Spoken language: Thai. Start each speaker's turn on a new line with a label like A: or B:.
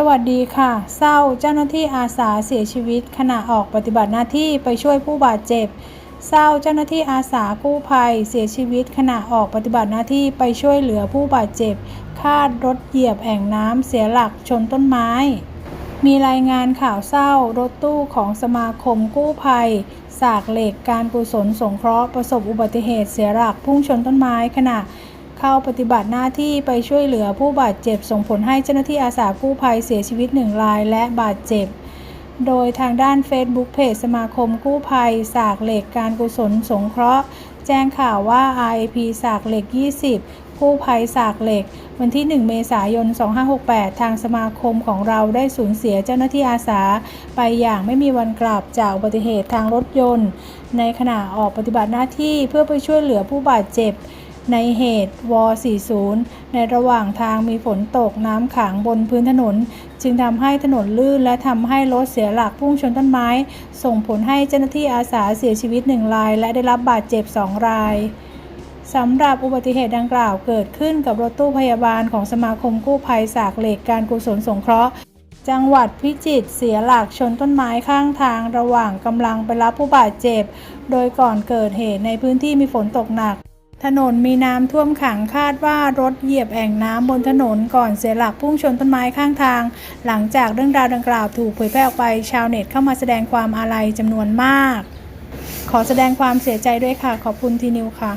A: สวัสดีค่ะ เศร้าเจ้าหน้าที่อาสาเสียชีวิต ขณะออกปฏิบัติหน้าที่ไปช่วยผู้บาดเจ็บ เศร้าเจ้าหน้าที่อาสากู้ภัย เสียชีวิต ขณะออกปฏิบัติหน้าที่ไปช่วยเหลือผู้บาดเจ็บ คาดรถเหยียบแอ่งน้ำเสียหลักชนต้นไม้ มีรายงานข่าวเศร้ารถตู้ของสมาคมกู้ภัย สากเหล็กการกุศลสงเคราะห์ประสบอุบัติเหตุเสียหลักพุ่งชนต้นไม้ขณะ เข้าปฏิบัติหน้าที่ไปช่วยเหลือผู้บาดเจ็บ ส่งผลให้เจ้าหน้าที่อาสากู้ภัยเสียชีวิตหนึ่งรายและบาดเจ็บ โดยทางด้าน Facebook เพจสมาคมกู้ภัย สากเหล็กการกุศลสงเคราะห์ แจ้งข่าวว่า RIP สากเหล็ก 20 กู้ภัยสากเหล็ก วันที่ 1 เมษายน 2568 ทางสมาคมของเราได้สูญเสียเจ้าหน้าที่อาสา ไปอย่างไม่มีวันกลับจากอุบัติเหตุทางรถยนต์ ในขณะออกปฏิบัติหน้าที่เพื่อไปช่วยเหลือผู้บาดเจ็บ ในเหตุว40 ในระหว่างทางมีฝนตกน้ำขังบนพื้นถนน จึงทำให้ถนนลื่นและทำให้รถเสียหลักพุ่งชนต้นไม้ ส่งผลให้เจ้าหน้าที่อาสาเสียชีวิตหนึ่งราย และได้รับบาดเจ็บสองรายสำหรับอุบัติเหตุดังกล่าวเกิดขึ้นกับรถตู้พยาบาลของสมาคมกู้ภัยสากเหล็กการกุศลสงเคราะห์ จังหวัดพิจิตรเสียหลักชนต้นไม้ข้างทางระหว่างกำลังไปรับผู้บาดเจ็บ โดยก่อนเกิดเหตุในพื้นที่มีฝนตกหนัก ถนนมีน้ำท่วมขังคาดว่ารถเหยียบแอ่งน้ำบนถนนก่อนเสียหลักพุ่งชนต้นไม้ข้างทาง หลังจากเรื่องราวดังกล่าวถูกเผยแพร่ออกไป ชาวเน็ตเข้ามาแสดงความอาลัยจำนวนมาก ขอแสดงความเสียใจด้วยค่ะ ขอบคุณทีนิวค่ะ